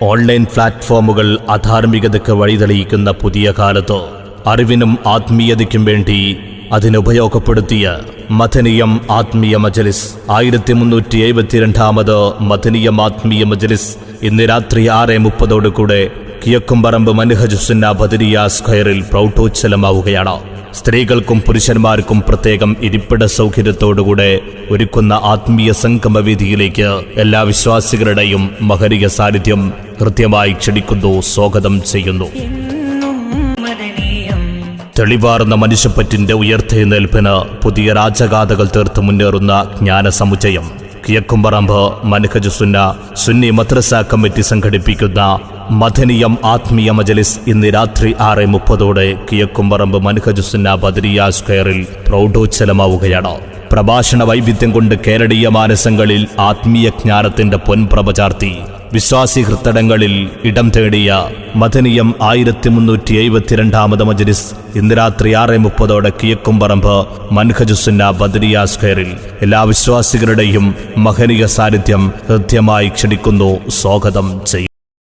Online പ്ലാറ്റ്ഫോമുകൾ അധാർമികതയ്ക്ക് വഴിതെളിയിക്കുന്ന പുതിയ കാലത്ത് അറിവിനും ആത്മീയതയ്ക്കും വേണ്ടി അതിനുപയോഗപ്പെടുത്തിയ മഥനീയം ആത്മീയ മജലിസ്. ആയിരത്തി മുന്നൂറ്റി എഴുപത്തിരണ്ടാമത് മഥനീയം ആത്മീയ മജലിസ് ഇന്ന് രാത്രി ആറ് മുപ്പതോടുകൂടെ കിഴക്കുംപറമ്പ് മനഹജുസുന്ന ബദരിയ സ്ക്വയറിൽ പ്രൗഢോജ്ജലമാവുകയാണ് സ്ത്രീകൾക്കും പുരുഷന്മാർക്കും പ്രത്യേകം ഇരിപ്പിട സൗകര്യത്തോടുകൂടെ ഒരുക്കുന്ന ആത്മീയ സംഗമവേദിയിലേക്ക് എല്ലാ വിശ്വാസികളുടെയും മഹരിക സാന്നിധ്യം കൃത്യമായി ക്ഷണിക്കുന്നു സ്വാഗതം ചെയ്യുന്നു. തെളിവാർന്ന മനുഷ്യപ്പറ്റിന്റെ ഉയർത്തെഴുന്നേൽപ്പിന് പുതിയ രാജഗാഥകൾ തീർത്ത് മുന്നേറുന്ന ജ്ഞാനസമുച്ചയം കിഴക്കുംപറമ്പ് മനഹജ് സുന്ന സുന്നി മദ്രസ കമ്മിറ്റി സംഘടിപ്പിക്കുന്ന മദനിയം ആത്മീയ മജലിസ് ഇന്ന് രാത്രി ആറ് മുപ്പതോടെ കിഴക്കുംപറമ്പ് മനഹജ് സുന്ന ബദരിയ സ്ക്വയറിൽ പ്രൗഢോജ്ജലമാവുകയാണ് പ്രഭാഷണ വൈവിധ്യം കൊണ്ട് കേരളീയ മാനസങ്ങളിൽ ആത്മീയ ജ്ഞാനത്തിന്റെ പൊൻപ്രഭ ചാർത്തി. വിശ്വാസി ഹൃത്തടങ്ങളിൽ ഇടം തേടിയ മദനിയം ആയിരത്തി മുന്നൂറ്റി എഴുപത്തിരണ്ടാമത് മജലിസ് ഇന്ന് രാത്രി ആറ് മുപ്പതോടെ കിഴക്കുംപറമ്പ് മൻഹജുസുന്ന ബദരിയ സ്ക്വയറിൽ എല്ലാ വിശ്വാസികളുടെയും മഹനീയ സാന്നിധ്യം ഹൃദ്യമായി ക്ഷണിക്കുന്നു. സ്വാഗതം ചെയ്യും.